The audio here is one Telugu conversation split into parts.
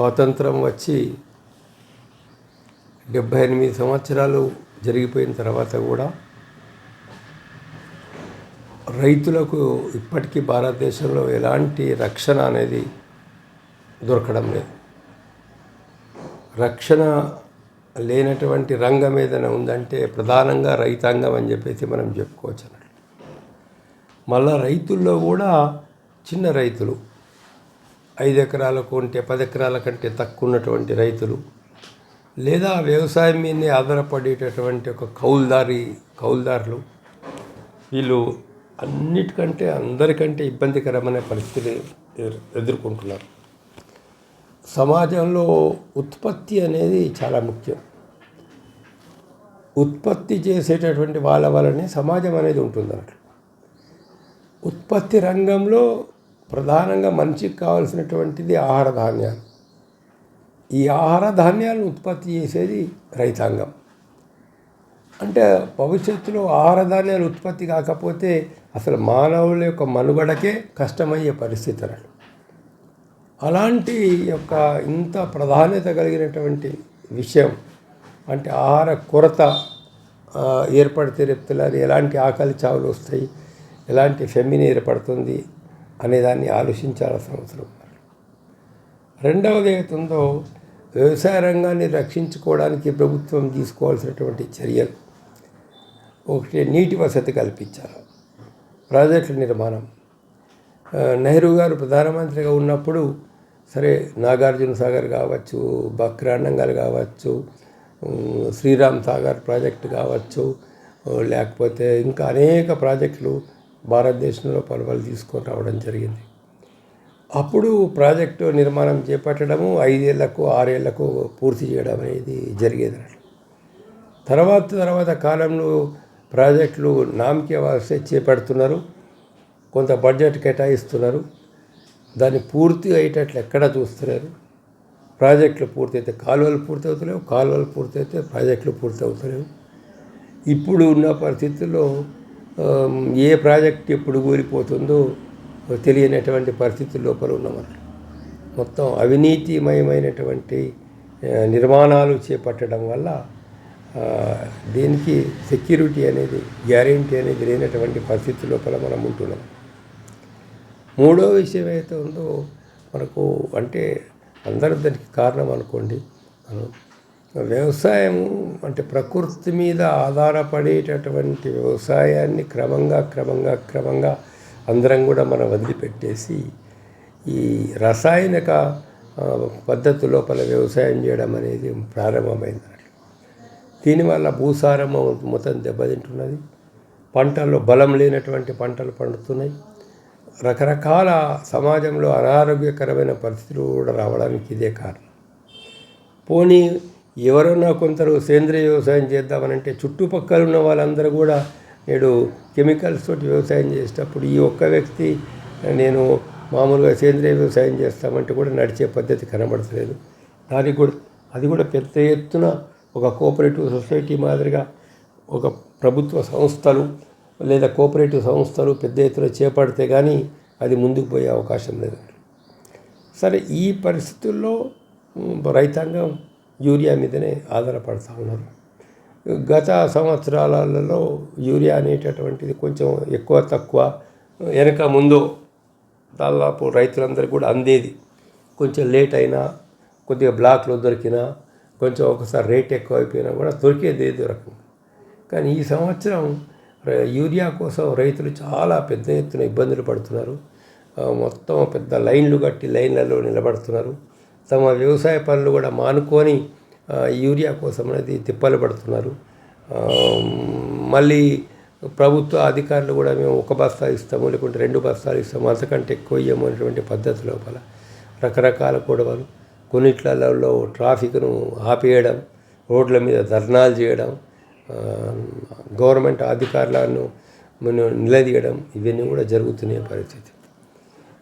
స్వాతంత్రం వచ్చి డెబ్భై ఎనిమిది సంవత్సరాలు జరిగిపోయిన తర్వాత కూడా రైతులకు ఇప్పటికీ భారతదేశంలో ఎలాంటి రక్షణ అనేది దొరకడం లేదు. రక్షణ లేనటువంటి రంగం ఏదైనా ఉందంటే ప్రధానంగా రైతాంగం అని చెప్పేసి మనం చెప్పుకోవచ్చు అన్నట్టు మళ్ళా రైతుల్లో కూడా చిన్న రైతులు ఐదు ఎకరాలకు ఉంటే పది ఎకరాల కంటే తక్కువ ఉన్నటువంటి రైతులు. లేదా వ్యవసాయం మీదనే ఆధారపడేటటువంటి ఒక కౌలుదారి కౌలుదారులు. వీళ్ళు అన్నిటికంటే అందరికంటే ఇబ్బందికరమైన పరిస్థితి ఎదుర్కొంటున్నారు. సమాజంలో ఉత్పత్తి అనేది చాలా ముఖ్యం. ఉత్పత్తి చేసేటటువంటి వాళ్ళ వల్లనే సమాజం అనేది ఉంటుంది అన్నట్లు ఉత్పత్తి రంగంలో ప్రధానంగా మనిషికి కావాల్సినటువంటిది ఆహార ధాన్యాలు ఈ ఆహార ధాన్యాలను ఉత్పత్తి చేసేది రైతాంగం. అంటే భవిష్యత్తులో ఆహార ధాన్యాలు ఉత్పత్తి కాకపోతే అసలు మానవుల యొక్క మనుగడకే కష్టమయ్యే పరిస్థితి అన్నాడు అలాంటి యొక్క ఇంత ప్రాధాన్యత కలిగినటువంటి విషయం అంటే ఆహార కొరత ఏర్పడితే రెప్తులని ఎలాంటి ఆకలి చావులు వస్తాయి ఎలాంటి ఫెమిని ఏర్పడుతుంది అనేదాన్ని ఆలోచించాల్సిన అవసరం రెండవది ఏతుందో వ్యవసాయ రంగాన్ని రక్షించుకోవడానికి ప్రభుత్వం తీసుకోవాల్సినటువంటి చర్యలు. ఒకటి నీటి వసతి కల్పించాలి. ప్రాజెక్టుల నిర్మాణం. నెహ్రూ గారు ప్రధానమంత్రిగా ఉన్నప్పుడు సరే నాగార్జున సాగర్ కావచ్చు బక్రానంగల్ కావచ్చు శ్రీరామ్ సాగర్ ప్రాజెక్టు కావచ్చు లేకపోతే ఇంకా అనేక ప్రాజెక్టులు భారతదేశంలో పలువలు తీసుకొని రావడం జరిగింది. అప్పుడు ప్రాజెక్టు నిర్మాణం చేపట్టడము ఐదేళ్ళకు ఆరేళ్ళకు పూర్తి చేయడం అనేది జరిగేది. తర్వాత తర్వాత కాలంలో ప్రాజెక్టులు నామకే వస్తే చేపడుతున్నారు. కొంత బడ్జెట్ కేటాయిస్తున్నారు. దాన్ని పూర్తి అయ్యేటట్లు ఎక్కడ చూస్తున్నారు? ప్రాజెక్టులు పూర్తయితే కాలువలు పూర్తి అవుతలేవు కాలువలు పూర్తయితే ప్రాజెక్టులు పూర్తి అవుతలేవు ఇప్పుడు ఉన్న పరిస్థితుల్లో ఏ ప్రాజెక్ట్ ఎప్పుడు కూలిపోతుందో తెలియనటువంటి పరిస్థితుల లోపల ఉన్నామన్నారు మొత్తం అవినీతిమయమైనటువంటి నిర్మాణాలు చేపట్టడం వల్ల దీనికి సెక్యూరిటీ అనేది గ్యారెంటీ అనేది లేనటువంటి పరిస్థితి లోపల మనం ఉంటున్నాం. మూడో విషయం అయితే ఉందో మనకు అంటే అందరూ దానికి కారణం అనుకోండి. మనం వ్యవసాయం అంటే ప్రకృతి మీద ఆధారపడేటటువంటి వ్యవసాయాన్ని క్రమంగా క్రమంగా క్రమంగా అందరం కూడా మనం వదిలిపెట్టేసి ఈ రసాయనిక పద్ధతి లోపల వ్యవసాయం చేయడం అనేది ప్రారంభమైంది. దీనివల్ల భూసారం మొత్తం దెబ్బతింటున్నది. పంటల్లో బలం లేనటువంటి పంటలు పండుతున్నాయి. రకరకాల సమాజంలో అనారోగ్యకరమైన పరిస్థితులు కూడా రావడానికి ఇదే కారణం. పోనీ ఎవరన్నా కొందరు సేంద్రియ వ్యవసాయం చేద్దామనంటే చుట్టుపక్కల ఉన్న వాళ్ళందరూ కూడా నేడు కెమికల్స్ తోటి వ్యవసాయం చేసేటప్పుడు ఈ ఒక్క వ్యక్తి నేను మామూలుగా సేంద్రియ వ్యవసాయం చేస్తామంటే కూడా నడిచే పద్ధతి కనబడతలేదు. దానికి కూడా అది కూడా పెద్ద ఎత్తున ఒక కోఆపరేటివ్ సొసైటీ మాదిరిగా ఒక ప్రభుత్వ సంస్థలు లేదా కోఆపరేటివ్ సంస్థలు పెద్ద ఎత్తున చేపడితే కానీ అది ముందుకు పోయే అవకాశం లేదు సరే ఈ పరిస్థితుల్లో రైతాంగం యూరియా మీదనే ఆధారపడతా ఉన్నారు. గత సంవత్సరాలలో యూరియా అనేటటువంటిది కొంచెం ఎక్కువ తక్కువ వెనక ముందు దాదాపు రైతులందరికీ కూడా అందేది. కొంచెం లేట్ అయినా కొద్దిగా బ్లాక్లో దొరికినా కొంచెం ఒకసారి రేట్ ఎక్కువ అయిపోయినా కూడా దొరికేది ఏదో రకం కానీ ఈ సంవత్సరం యూరియా కోసం రైతులు చాలా పెద్ద ఎత్తున ఇబ్బందులు పడుతున్నారు. మొత్తం పెద్ద లైన్లు కట్టి లైన్లలో నిలబడుతున్నారు. తమ వ్యవసాయ పనులు కూడా మానుకొని యూరియా కోసం అనేది తిప్పలు పడుతున్నారు. మళ్ళీ ప్రభుత్వ అధికారులు కూడా మేము ఒక బస్తా ఇస్తాము లేకుంటే రెండు బస్తాలు ఇస్తాము అంతకంటే ఎక్కువ ఇయ్యము అనేటువంటి పద్ధతి లోపల రకరకాల గొడవలు. కొన్నిట్లలో ట్రాఫిక్ను ఆపేయడం రోడ్ల మీద ధర్నాలు చేయడం గవర్నమెంట్ అధికారులను మనం నిలదీయడం ఇవన్నీ కూడా జరుగుతున్నాయి పరిస్థితి.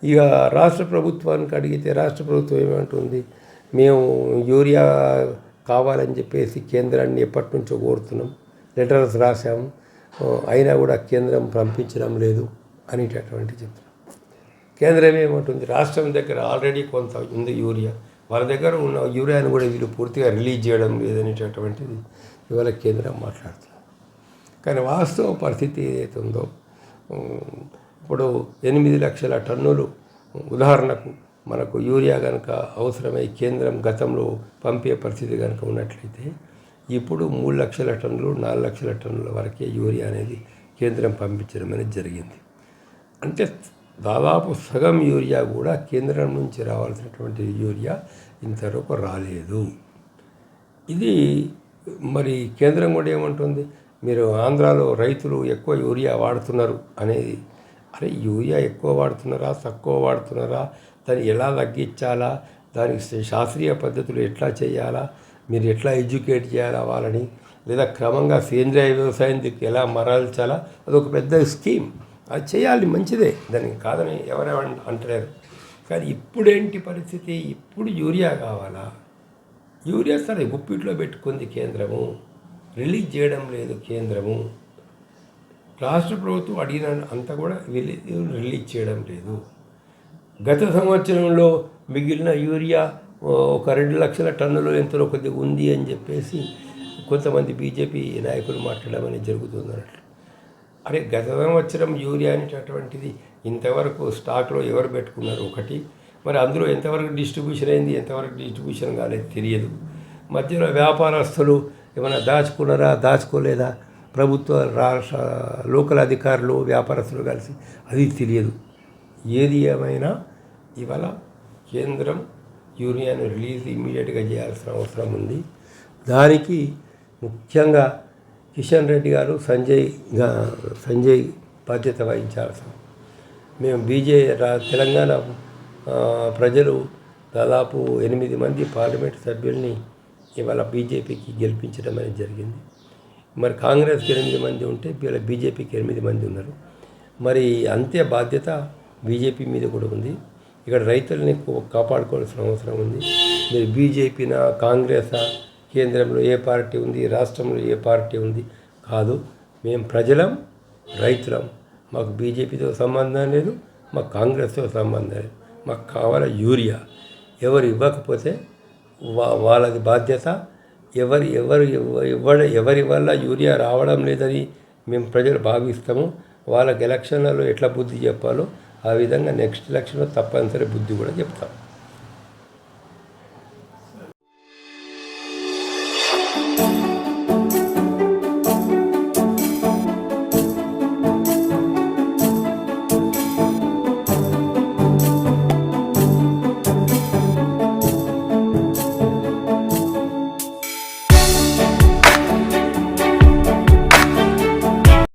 ఇక రాష్ట్ర ప్రభుత్వానికి అడిగితే రాష్ట్ర ప్రభుత్వం ఏమంటుంది? మేము యూరియా కావాలని చెప్పేసి కేంద్రాన్ని ఎప్పటి నుంచో కోరుతున్నాం. లెటర్స్ రాసాము అయినా కూడా కేంద్రం పంపించడం లేదు అనేటటువంటి చెప్తున్నాం. కేంద్రం ఏమంటుంది? రాష్ట్రం దగ్గర ఆల్రెడీ కొంత ఉంది యూరియా. వాళ్ళ దగ్గర ఉన్న యూరియాను కూడా వీళ్ళు పూర్తిగా రిలీజ్ చేయడం లేదనేటటువంటిది ఇవాళ కేంద్రం మాట్లాడుతున్నారు కానీ వాస్తవ పరిస్థితి ఏదైతే ఉందో ఇప్పుడు ఎనిమిది లక్షల టన్నులు ఉదాహరణకు మనకు యూరియా కనుక అవసరమై కేంద్రం గతంలో పంపే పరిస్థితి కనుక ఉన్నట్లయితే ఇప్పుడు మూడు లక్షల టన్నులు నాలుగు లక్షల టన్నుల వరకే యూరియా అనేది కేంద్రం పంపించడం అనేది జరిగింది. అంటే దాదాపు సగం యూరియా కూడా కేంద్రం నుంచి రావాల్సినటువంటి యూరియా ఇంతవరకు రాలేదు. ఇది మరి కేంద్రం కూడా ఏమంటుంది? మీరు ఆంధ్రాలో రైతులు ఎక్కువ యూరియా వాడుతున్నారు అనేది అరే యూరియా ఎక్కువ వాడుతున్నారా తక్కువ వాడుతున్నారా? దాన్ని ఎలా తగ్గించాలా? దానికి శాస్త్రీయ పద్ధతులు ఎట్లా చేయాలా? మీరు ఎట్లా ఎడ్యుకేట్ చేయాలా వాళ్ళని? లేదా క్రమంగా సేంద్రియ వ్యవసాయం దిక్కు ఎలా మరల్చాలా? అదొక పెద్ద స్కీమ్. అది చేయాలి మంచిదే. దానికి కాదని ఎవరెవరు అంటలేరు. కానీ ఇప్పుడేంటి పరిస్థితి? ఇప్పుడు యూరియా కావాలా? యూరియా సరే గుప్పిట్లో పెట్టుకుంది కేంద్రము. రిలీజ్ చేయడం లేదు కేంద్రము. రాష్ట్ర ప్రభుత్వం అడిగిన అంత కూడా రిలీజ్ చేయడం లేదు. గత సంవత్సరంలో మిగిలిన యూరియా ఒక రెండు లక్షల టన్నులు ఎంతో కొద్దిగా ఉంది అని చెప్పేసి కొంతమంది బీజేపీ నాయకులు మాట్లాడడం అనేది జరుగుతుంది అన్నట్లు. అరే గత సంవత్సరం యూరియా అనేటటువంటిది ఇంతవరకు స్టాక్లో ఎవరు పెట్టుకున్నారు? ఒకటి. మరి అందులో ఎంతవరకు డిస్ట్రిబ్యూషన్ అయింది? ఎంతవరకు డిస్ట్రిబ్యూషన్ కాలేదు తెలియదు. మధ్యలో వ్యాపారస్తులు ఏమైనా దాచుకున్నారా? దాచుకోలేదా? ప్రభుత్వ రాష్ట్ర లోకల్ అధికారులు వ్యాపారస్తులు కలిసి అది తెలియదు. ఏది ఏమైనా ఇవాళ కేంద్రం యూరియాను రిలీజ్ ఇమీడియట్గా చేయాల్సిన అవసరం ఉంది. దానికి ముఖ్యంగా కిషన్ రెడ్డి గారు సంజయ్ సంజయ్ బాధ్యత వహించాల్సి మేము బీజే రా- తెలంగాణ ప్రజలు దాదాపు ఎనిమిది మంది పార్లమెంట్ సభ్యుల్ని ఇవాళ బీజేపీకి గెలిపించడం అనేది జరిగింది. మరి కాంగ్రెస్కి ఎనిమిది మంది ఉంటే ఇవాళ బీజేపీకి ఎనిమిది మంది ఉన్నారు. మరి అంతే బాధ్యత బీజేపీ మీద కూడా ఉంది. ఇక్కడ రైతులని కాపాడుకోవాల్సిన అవసరం ఉంది. మీరు బీజేపీనా కాంగ్రెసా? కేంద్రంలో ఏ పార్టీ ఉంది? రాష్ట్రంలో ఏ పార్టీ ఉంది? కాదు. మేము ప్రజలం రైతులం. మాకు బీజేపీతో సంబంధం లేదు మాకు కాంగ్రెస్తో సంబంధం లేదు. మాకు కావాల యూరియా. ఎవరు ఇవ్వకపోతే వా వాళ్ళది బాధ్యత. ఎవరు ఎవరు ఇవ్వడం ఎవరి వల్ల యూరియా రావడం లేదని మేము ప్రజలు భావిస్తాము. వాళ్ళకి ఎలక్షన్లలో ఎట్లా బుద్ధి చెప్పాలో ఆ విధంగా నెక్స్ట్ ఎలక్షన్లో తప్పనిసరి బుద్ధి కూడా చెప్తాం.